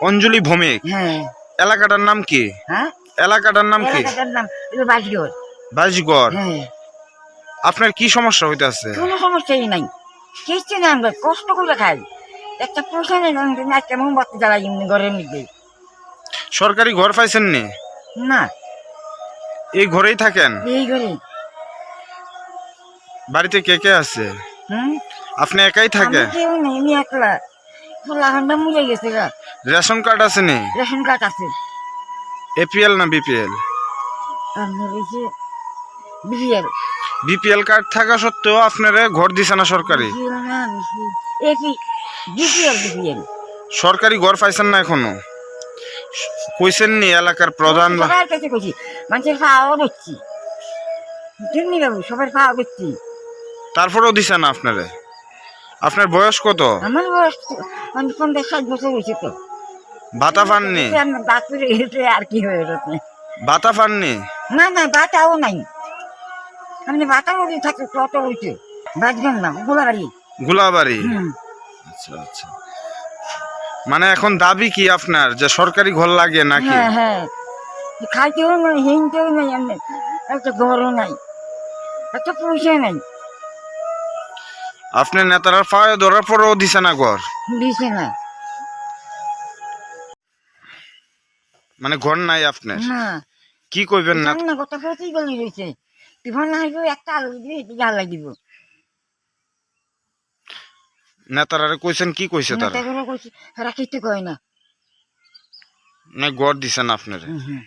অঞ্জলি ভৌমিক। হ্যাঁ। এলাকাটার নাম কি? হ্যাঁ? এলাকাটার নাম কি? এলাকাটার নাম এটা বাসগড় বাজগড় হ্যাঁ। আপনার কি সমস্যা হইতাছে কোনো সমস্যাই নাই। কিচ্ছু না আমরা কষ্ট করে খাই। একটা পয়সা নেই আমাদের না জ্বালাই ঘরের মধ্যে। সরকারি ঘর পাইছেন নি? না। এই ঘরেই থাকেন? এই ঘরে বাড়িতে কে কে আছে? আপনি একাই থাকেন? কেউ নেই আমি একলা। হান্ডা মুড়ে গেছে গা। রেশন কার্ড আছে নি? রেশন কার্ড আছে। এপিএল না বিপিএল বিরিয়াল বিপিএল কার্ড থাকা সত্ত্বেও আপনারে ঘর দিছে না সরকারি? বিপিএল বিপিএল বিপিএল সরকারি ঘর পাইছেন না এখনও? কইছেন নি এলাকার প্রধান মানুষের করছি তুমি সবার খাওয়া করছি তারপরেও দিছে না আপনারে? আপনার বয়স কত? আমার বয়স আমি পঞ্চাশ ষাট বছর হয়েছে তো। ভাতা পাননি? আমার বাপুরে আর কি হয়ে গেছে ভাতা পাননি? না না বাটাও নাই। আমি বাটা বলি থাকতে কত হয়েছে। বাজবেন না গোলাবাড়ি। গুলাবাড়ি? আচ্ছা আচ্ছা। মানে এখন দাবি কি আপনার যে সরকারি ঘর লাগে নাকি? হ্যাঁ হ্যাঁ। খাইতেও নাই হিনতেও নাই একটা ঘরও নাই। একটা পয়সা নাই। আপনি নেতারা পায়ে ধরার পরেও দিছে না ঘর। দিছে না। মানে ঘর নাই আপনার? না। কি কইবেন না না কত প্রতি গলি রয়েছে টিফন না হইব একটা আলু দিয়ে এদিকে আলাই দিব। নেতারা কইছেন কি কইছে তারা? নেতা করে কইছি রাখিতে কয় না। না ঘর দিছেন আপনার। হুম।